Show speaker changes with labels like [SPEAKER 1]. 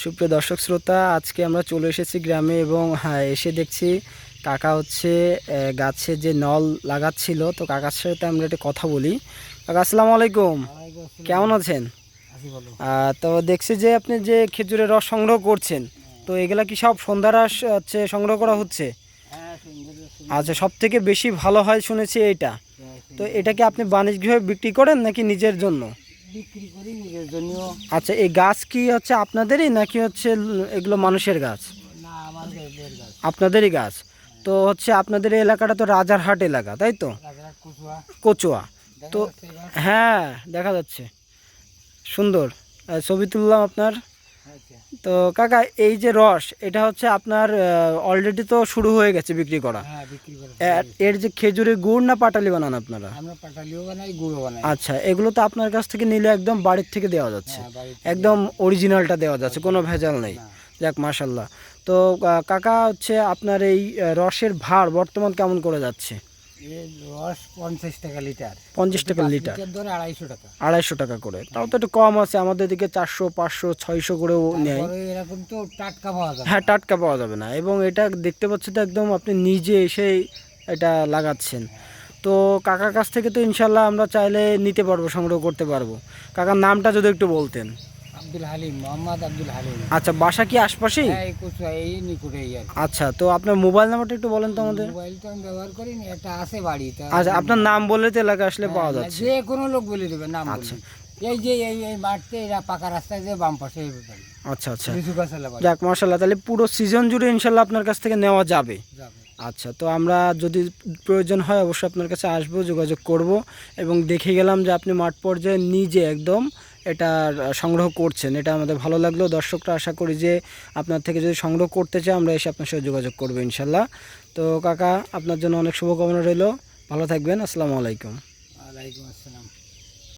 [SPEAKER 1] সুপ্রিয় দর্শক শ্রোতা আজকে আমরা চলে এসেছি গ্রামে এবং হ্যাঁ এসে দেখছি কাকা হচ্ছে গাছে যে নল লাগাচ্ছিল। তো কাকার সাথে আমরা একটা কথা বলি। কাকা আসসালামু আলাইকুম। কেমন আছেন? তো দেখছি যে আপনি যে খেজুরের রস সংগ্রহ করছেন তো এগুলা কি সব সন্ধ্যা রস হচ্ছে সংগ্রহ করা হচ্ছে? আচ্ছা সব থেকে বেশি ভালো হয় শুনেছি এইটা। তো এটা কি আপনি বাণিজ্যিকভাবে বিক্রি করেন নাকি নিজের জন্য?
[SPEAKER 2] বিক্রি করি জন্য।
[SPEAKER 1] আচ্ছা এই গাছ কি হচ্ছে আপনাদেরই নাকি হচ্ছে এগুলো মানুষের গাছ?
[SPEAKER 2] না আমাদের গাছ।
[SPEAKER 1] আপনাদেরই গাছ? তো হচ্ছে আপনাদের এই এলাকাটা তো রাজারহাট এলাকা তাই তো?
[SPEAKER 2] কচুয়া।
[SPEAKER 1] তো হ্যাঁ দেখা যাচ্ছে। সুন্দর। ছবি তুললাম আপনার। তো কাকা এই যে রস এটা হচ্ছে আপনার অলরেডি তো শুরু হয়ে গেছে বিক্রি করা।
[SPEAKER 2] হ্যাঁ
[SPEAKER 1] এর- যে খেজুরের গুড় না পাটালি বানান আপনারা?
[SPEAKER 2] আমরা পাটালিও বানাই গুঁড়ো বানাই।
[SPEAKER 1] আচ্ছা এগুলো তো আপনার কাছ থেকে নিলে একদম বাড়ির থেকে দেওয়া যাচ্ছে।
[SPEAKER 2] হ্যাঁ
[SPEAKER 1] একদম অরিজিনালটা দেওয়া যাচ্ছে কোনো ভেজাল নেই। যাক মাশাল্লাহ তো কাকা হচ্ছে আপনার এই রসের ভার বর্তমান কেমন করে যাচ্ছে?
[SPEAKER 2] রস পঞ্চাশ টাকা লিটার।
[SPEAKER 1] পঞ্চাশ টাকা লিটার।
[SPEAKER 2] লিটার ধরে আড়াইশো টাকা।
[SPEAKER 1] আড়াইশো টাকা করে। তাও তো একটু কম আছে আমাদের দিকে চারশো পাঁচশো ছয়শো করেও নেয়।
[SPEAKER 2] এরকম তো টাটকা পাওয়া যাবে।
[SPEAKER 1] হ্যাঁ টাটকা পাওয়া যাবে না। এবং এটা দেখতে পাচ্ছি তো একদম আপনি নিজে এটা লাগাচ্ছেন। তো কাকার কাছ থেকে তো ইনশাল্লাহ আমরা চাইলে নিতে পারব সংগ্রহ করতে পারব। কাকার নামটা যদি একটু বলতেন।
[SPEAKER 2] আব্দুল হালিম মোহাম্মদ আব্দুল হালিম
[SPEAKER 1] আচ্ছা বাসা কি আশপাশেই
[SPEAKER 2] হ্যাঁ এই কুচুয়া এই নিকুটে আর কি।
[SPEAKER 1] আচ্ছা তো আপনার মোবাইল নাম্বারটা একটু বলেন তো আমাদের
[SPEAKER 2] মোবাইল তো আমি ব্যবহার করিনি একটা আছে বাড়ি তা
[SPEAKER 1] আচ্ছা আপনার নাম বললে তো এলাকা আসলে পাওয়া
[SPEAKER 2] হ্যাঁ,
[SPEAKER 1] যাচ্ছে
[SPEAKER 2] যে কোনো লোক বলে দেবে নাম
[SPEAKER 1] আচ্ছা।
[SPEAKER 2] এই যে এই এই মাঠতে এরা পাকা রাস্তায় যে বাম পাশে এই বাড়ি।
[SPEAKER 1] আচ্ছা আচ্ছা
[SPEAKER 2] লিচু গাছ বাড়ি।
[SPEAKER 1] যাক মার্শাল্লাহ তাহলে পুরো সিজন জুড়ে ইনশাল্লাহ আপনার কাছ থেকে নেওয়া যাবে
[SPEAKER 2] যাবে।
[SPEAKER 1] আচ্ছা তো আমরা যদি প্রয়োজন হয় অবশ্যই আপনার কাছে আসব যোগাযোগ করব এবং দেখে গেলাম যে আপনি মাঠ পর্যায়ে নিজে একদম এটা সংগ্রহ করছেন, এটা আমাদের ভালো লাগল। দর্শকরা আশা করি যে আপনার থেকে যদি সংগ্রহ করতে চায়, আমরা এসে আপনার সাথে যোগাযোগ করব ইনশাল্লাহ। তো কাকা, আপনার জন্য অনেক শুভকামনা রইল। ভালো থাকবেন, আসসালামু আলাইকুম।
[SPEAKER 2] ওয়ালাইকুম আসসালাম।